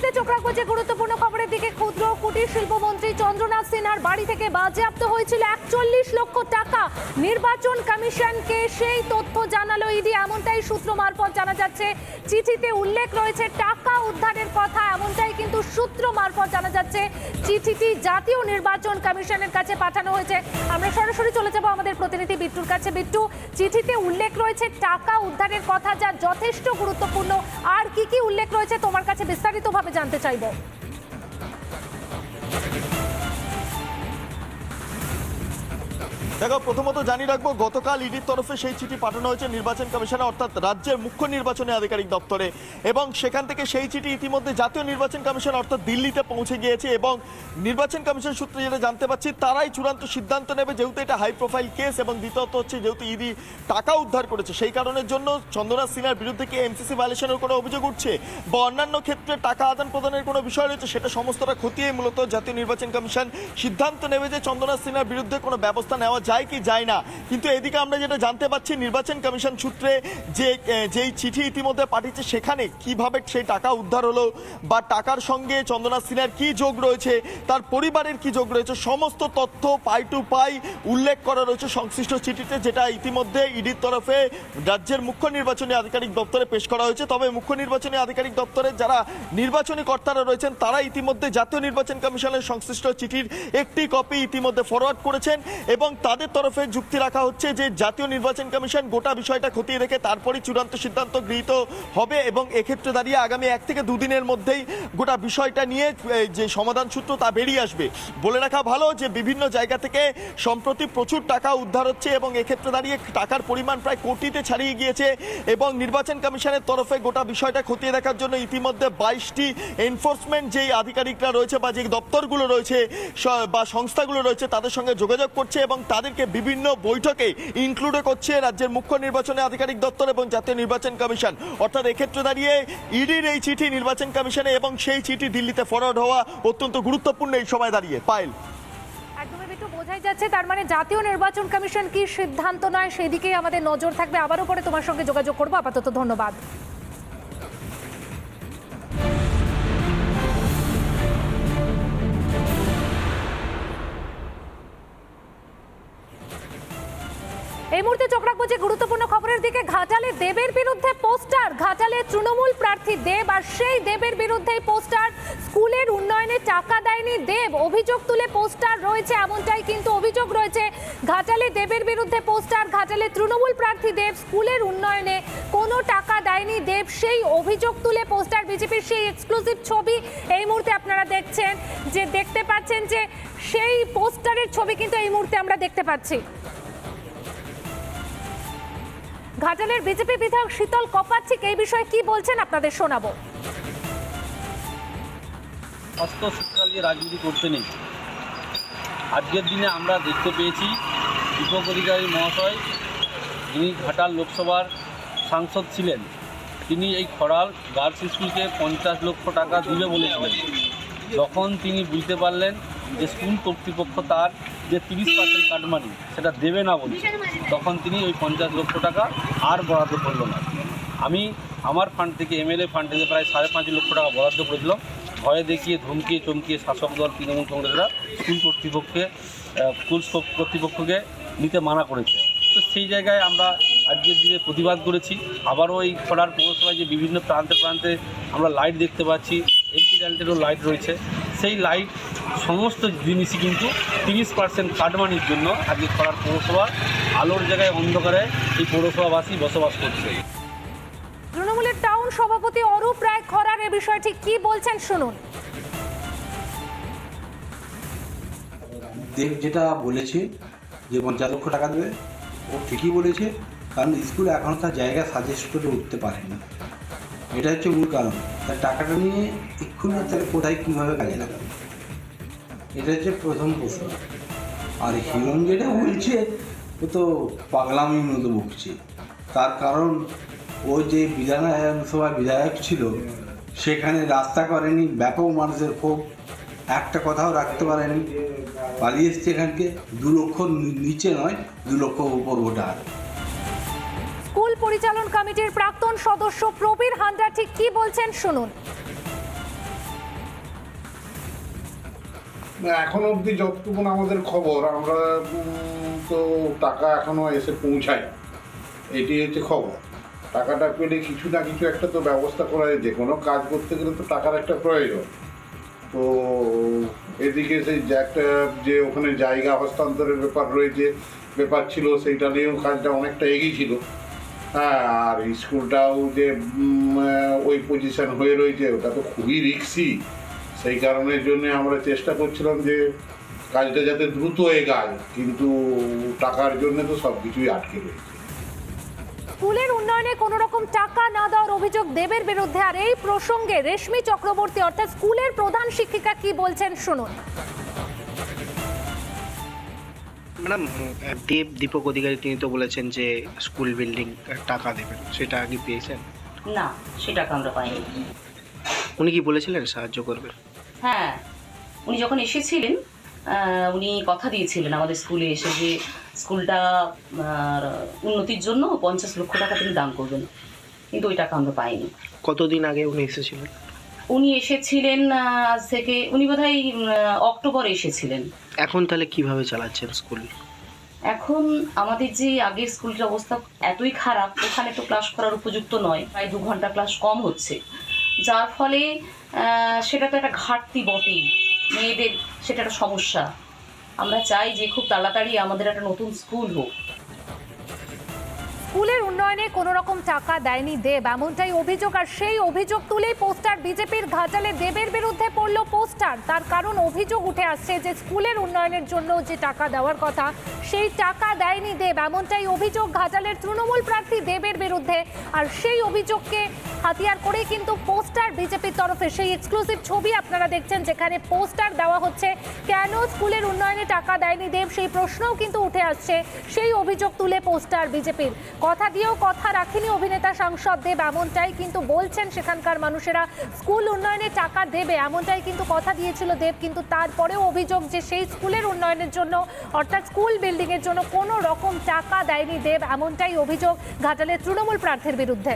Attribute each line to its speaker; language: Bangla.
Speaker 1: মুহূর্তে চোখ রাখব যে গুরুত্বপূর্ণ খবরের দিকে ক্ষুদ্র কুটির শিল্পমন্ত্রী চন্দ্রনাথ সিনহার বাড়ি থেকে বাজেয়াপ্ত হয়েছিল একচল্লিশ লক্ষ টাকা। নির্বাচন কমিশনকে সেই তথ্য জানালো ইডি, এমনটাই সূত্র মারফত জানা যাচ্ছে। চিঠিতে উল্লেখ রয়েছে, টাকা উদ্ধারের কথা, এমনটাই কিন্তু সূত্র মারফত জানা যাচ্ছে। চিঠিটি জাতীয় নির্বাচন কমিশনের কাছে পাঠানো হয়েছে। আমরা সরাসরি চলে যাব আমাদের প্রতিনিধি বিট্টুর কাছে। বিট্টু, চিঠিতে উল্লেখ রয়েছে, টাকা উদ্ধারের কথা যা যথেষ্ট গুরুত্বপূর্ণ। আর কি কি উল্লেখ রয়েছে তোমার কাছে বিস্তারিতভাবে জানতে চাইব।
Speaker 2: দেখো, প্রথমত জানিয়ে রাখব, গতকাল ইডির তরফে সেই চিঠি পাঠানো হয়েছে নির্বাচন কমিশনে অর্থাৎ রাজ্যের মুখ্য নির্বাচনী আধিকারিক দপ্তরে। এবং সেখান থেকে সেই চিঠি ইতিমধ্যে জাতীয় নির্বাচন কমিশন, অর্থাৎ দিল্লিতে পৌঁছে গিয়েছে এবং নির্বাচন কমিশন সূত্রে যেটা জানতে পারছি, তারাই চূড়ান্ত সিদ্ধান্ত নেবে যেহেতু এটা হাই প্রোফাইল কেস এবং দ্বিতীয়ত হচ্ছে যেহেতু ইডি টাকা উদ্ধার করেছে, সেই কারণের জন্য চন্দ্রনাথ সিনহার বিরুদ্ধে কি এমসিসি ভায়োলেশনের কোনো অভিযোগ উঠছে? বা অন্যান্য ক্ষেত্রে টাকা আদান প্রদানের কোনো বিষয় রয়েছে, সেটা সমস্তটা খতিয়ে মূলত জাতীয় নির্বাচন কমিশন সিদ্ধান্ত নেবে যে চন্দ্রনাথ সিনহার বিরুদ্ধে কোনো ব্যবস্থা নেওয়া যায় কি যায় না। কিন্তু এদিকে আমরা যেটা জানতে পাচ্ছি, নির্বাচন কমিশন সূত্রে যে যেই চিঠি ইতিমধ্যে পাঠিয়েছে, সেখানে কীভাবে সেই টাকা উদ্ধার হলো বা টাকার সঙ্গে চন্দ্রনাথ সিনহার কি যোগ রয়েছে, তার পরিবারের কি যোগ রয়েছে, সমস্ত তথ্য পাই টু পাই উল্লেখ করা রয়েছে সংশ্লিষ্ট চিঠিতে, যেটা ইতিমধ্যে ইডির তরফে রাজ্যের মুখ্য নির্বাচনী আধিকারিক দপ্তরে পেশ করা হয়েছে। তবে মুখ্য নির্বাচনী আধিকারিক দপ্তরের যারা নির্বাচনী কর্তারা রয়েছেন তারা ইতিমধ্যে জাতীয় নির্বাচন কমিশনের সংশ্লিষ্ট চিঠির একটি কপি ইতিমধ্যে ফরওয়ার্ড করেছেন এবং তাদের তরফে যুক্তি রাখা হচ্ছে যে জাতীয় নির্বাচন কমিশন গোটা বিষয়টা খতিয়ে রেখে তারপরই চূড়ান্ত সিদ্ধান্ত গৃহীত হবে এবং এক্ষেত্রে দাঁড়িয়ে আগামী এক থেকে দুদিনের মধ্যেই গোটা বিষয়টা নিয়ে যে সমাধান সূত্র তা বেরিয়ে আসবে। বলে রাখা ভালো যে বিভিন্ন জায়গা থেকে সম্প্রতি প্রচুর টাকা উদ্ধার হচ্ছে এবং এক্ষেত্রে দাঁড়িয়ে টাকার পরিমাণ প্রায় কোটিতে ছাড়িয়ে গিয়েছে এবং নির্বাচন কমিশনের তরফে গোটা বিষয়টা খতিয়ে দেখার জন্য ইতিমধ্যে বাইশটি এনফোর্সমেন্ট যেই আধিকারিকরা রয়েছে বা যে দপ্তরগুলো রয়েছে বা সংস্থাগুলো রয়েছে তাদের সঙ্গে যোগাযোগ করছে এবং তাদেরকে বিভিন্ন বৈঠকে ইনক্লুডে করছে রাজ্যের মুখ্য নির্বাচনী আধিকারিক দপ্তর এবং জাতীয় নির্বাচন কমিশন। অর্থাৎ এক্ষেত্রে দাঁড়িয়ে ইডির এই চিঠি নির্বাচন কমিশনে এবং সেই চিঠি দিল্লিতে ফরওয়ার্ড হওয়া অত্যন্ত গুরুত্বপূর্ণ এই সময় দাঁড়িয়ে।
Speaker 1: একটু বোঝাই যাচ্ছে, তার মানে জাতীয় নির্বাচন কমিশন কি সিদ্ধান্ত নয়, সেদিকেই আমাদের নজর থাকবে। আবারও পরে তোমার সঙ্গে যোগাযোগ করব। আপাতত ধন্যবাদ। এই মুহূর্তে চোখ রাখব যে গুরুত্বপূর্ণ খবরের দিকে, ঘাটালে দেবের বিরুদ্ধে পোস্টার, ঘাটালে তৃণমূল প্রার্থী দেব আর সেই দেবের বিরুদ্ধে পোস্টার। স্কুলের উন্নয়নে টাকা দেয়নি দেব, অভিযোগ তুলে পোস্টার রয়েছে এমনটাই কিন্তু অভিযোগ রয়েছে। ঘাটালে দেবের বিরুদ্ধে পোস্টার, ঘাটালে তৃণমূল প্রার্থী দেব, স্কুলের উন্নয়নে কোনো টাকা দেয়নি দেব, সেই অভিযোগ তুলে পোস্টার বিজেপির সেই এক্সক্লুসিভ ছবি এই মুহূর্তে আপনারা দেখছেন। যে দেখতে পাচ্ছেন যে সেই পোস্টারের ছবি কিন্তু এই মুহূর্তে আমরা দেখতে পাচ্ছি। ঘাটালের বিজেপি বিধায়ক শীতল কপাচ্ছিক এই বিষয়ে কি বলছেন আপনাদের শোনাবো।
Speaker 3: অস্ত্র শিক্ষা দিয়ে রাজনীতি করতে নেই। আজকের দিনে আমরা দেখতে পেয়েছি দীপক অধিকারী মহাশয়, যিনি ঘাটাল লোকসভার সাংসদ ছিলেন, তিনি এই খড়াল গার্লস স্কুলকে পঞ্চাশ লক্ষ টাকা দিবে বলেছিলেন। যখন তিনি বুঝতে পারলেন যে স্কুল কর্তৃপক্ষ তার যে তিরিশ পার্সেন্ট কাটমানি সেটা দেবে না বলছে। তখন তিনি ওই পঞ্চাশ লক্ষ টাকা আর বরাদ্দ করল না। আমি আমার ফান্ড থেকে এমএলএ ফান্ড থেকে প্রায় সাড়ে পাঁচ লক্ষ টাকা বরাদ্দ করেছিলাম। ভয়ে দেখিয়ে ধমকিয়ে চমকিয়ে শাসক দল, তৃণমূল কংগ্রেসরা স্কুল কর্তৃপক্ষকে স্কুল কর্তৃপক্ষকে নিতে মানা করেছে। তো সেই জায়গায় আমরা আজকের দিনে প্রতিবাদ করেছি। আবারও এই খোলার পৌরসভায় যে বিভিন্ন প্রান্তে প্রান্তে আমরা লাইট দেখতে পাচ্ছি। এমপি লাইটেরও লাইট রয়েছে। সেই লাইট সমস্ত জিনিসই কিন্তু তিরিশ পার্সেন্ট কাটমানির জন্য আজকে খোলার পৌরসভা আলোর জায়গায় অন্ধকারে এই পৌরসভাবাসী বসবাস করছে।
Speaker 1: তৃণমূলের টাউন সভাপতি অরূপ রায় খরার এ বিষয়টি কি বলছেন শুনুন।
Speaker 4: দেব যেটা বলেছে যে পঞ্চাশ লক্ষ টাকা দেবে ও ঠিকই বলেছে কারণ স্কুল এখনও তার জায়গা সাজেস্ট করে উঠতে পারে না এটা হচ্ছে মূল কারণ। তার টাকাটা নিয়ে এক্ষুনি তাহলে কোথায় কীভাবে কাজে লাগাবে? এটা হচ্ছে প্রথম প্রশ্ন। আর হিরণ যেটা বলছে, ও তো পাগলামির মতো বকছে। তার কারণ, ও যে বিধানসভা বিধায়ক ছিল, সেখানে রাস্তা করেনি, ব্যাপক মানুষের ক্ষোভ। একটা কথাও রাখতে পারেনি। পালিয়ে এসছে এখানকে, দু লক্ষ নিচে নয়, দু লক্ষ উপর ভোটার।
Speaker 1: স্কুল পরিচালন কমিটির প্রাক্তন সদস্য প্রবীর হান্ডা ঠিক কি বলছেন শুনুন।
Speaker 5: এখনও অবধি যতটুকু আমাদের খবর, আমরা তো টাকা এখনও এসে পৌঁছায় এটি হচ্ছে খবর। টাকাটা পেলে কিছু না কিছু একটা তো ব্যবস্থা করা যে কোনো কাজ করতে গেলে তো টাকার একটা প্রয়োজন। তো এদিকে সেই একটা, যে ওখানে জায়গা হস্তান্তরের ব্যাপার রয়েছে, ব্যাপার ছিল, সেইটা নিয়েও কাজটা অনেকটা এগিয়ে ছিল। হ্যাঁ আর স্কুলটাও যে ওই পজিশন হয়ে রয়েছে, ওটা তো খুবই রিক্সি সেই কারণের জন্য আমরা চেষ্টা করছিলাম যে কাজটা যাতে দ্রুত এগায় কিন্তু টাকার জন্য তো সব কিছুই আটকে রয়েছে।
Speaker 1: স্কুলের উন্নয়নে কোনো রকম টাকা না দেওয়ার অভিযোগ দেবের বিরুদ্ধে আর এই প্রসঙ্গে রেশমি চক্রবর্তী অর্থাৎ স্কুলের প্রধান শিক্ষিকা কি বলছেন শুনুন।
Speaker 6: ম্যাডাম দেব দীপক অধিকারী তিনি তো বলেছেন যে স্কুল বিল্ডিং টাকা দেবেন সেটা আগে পেয়েছেন?
Speaker 7: না সে টাকা আমরা পাইনি।
Speaker 6: উনি কি বলেছিলেন সাহায্য করবেন?
Speaker 7: হ্যাঁ উনি যখন এসেছিলেন উনি কথা দিয়েছিলেন আমাদের স্কুলে এসে যে স্কুলটা উন্নতির জন্য পঞ্চাশ লক্ষ টাকা তিনি দান করবেন। কিন্তু ওই টাকা আমরা পাইনি।
Speaker 6: কতদিন আগে উনি এসেছিলেন?
Speaker 7: উনি এসেছিলেন আজ থেকে উনি বোধহয় আহ, অক্টোবরে এসেছিলেন।
Speaker 6: এখন তাহলে কীভাবে চালাচ্ছেন স্কুল?
Speaker 7: এখন আমাদের যে আগের স্কুলটার অবস্থা এতই খারাপ ওখানে তো ক্লাস করার উপযুক্ত নয় প্রায় দু ঘণ্টা ক্লাস কম হচ্ছে। যার ফলে সেটা তো একটা ঘাটতি বটেই। মেয়েদের সেটা একটা সমস্যা। আমরা চাই যে খুব তাড়াতাড়ি আমাদের একটা নতুন স্কুল হোক।
Speaker 1: স্কুলের উন্নয়নে কোনো রকম টাকা দেয়নি দেব, এমনটাই অভিযোগ। আর সেই অভিযোগ তুলেই পোস্টার বিজেপির ঘাটালে দেবের বিরুদ্ধে পড়ল পোস্টার। তার কারণ অভিযোগ উঠে আসছে যে স্কুলের উন্নয়নের জন্য যে টাকা দেওয়ার কথা, সেই টাকা দেয়নি দেব, এমনটাই অভিযোগ ঘাটালের তৃণমূল প্রার্থী দেবের বিরুদ্ধে। আর সেই অভিযোগকে হাতিয়ার করেই কিন্তু পোস্টার বিজেপির তরফে সেই এক্সক্লুসিভ ছবি আপনারা দেখছেন, যেখানে পোস্টার দেওয়া হচ্ছে, কেন স্কুলের উন্নয়নে টাকা দেয়নি দেব? সেই প্রশ্নও কিন্তু উঠে আসছে। সেই অভিযোগ তুলে পোস্টার বিজেপির। কথা দিয়েও কথা রাখেনি অভিনেতা সাংসদ দেব, এমনটাই কিন্তু বলছেন সেখানকার মানুষেরা। স্কুল উন্নয়নে টাকা দেবে, এমনটাই কিন্তু কথা দিয়েছিল দেব, কিন্তু তারপরেও অভিযোগ যে সেই স্কুলের উন্নয়নের জন্য, অর্থাৎ স্কুল বিল্ডিংয়ের জন্য কোনো রকম টাকা দেয়নি দেব, এমনটাই অভিযোগ ঘাটালের তৃণমূল প্রার্থীর বিরুদ্ধে।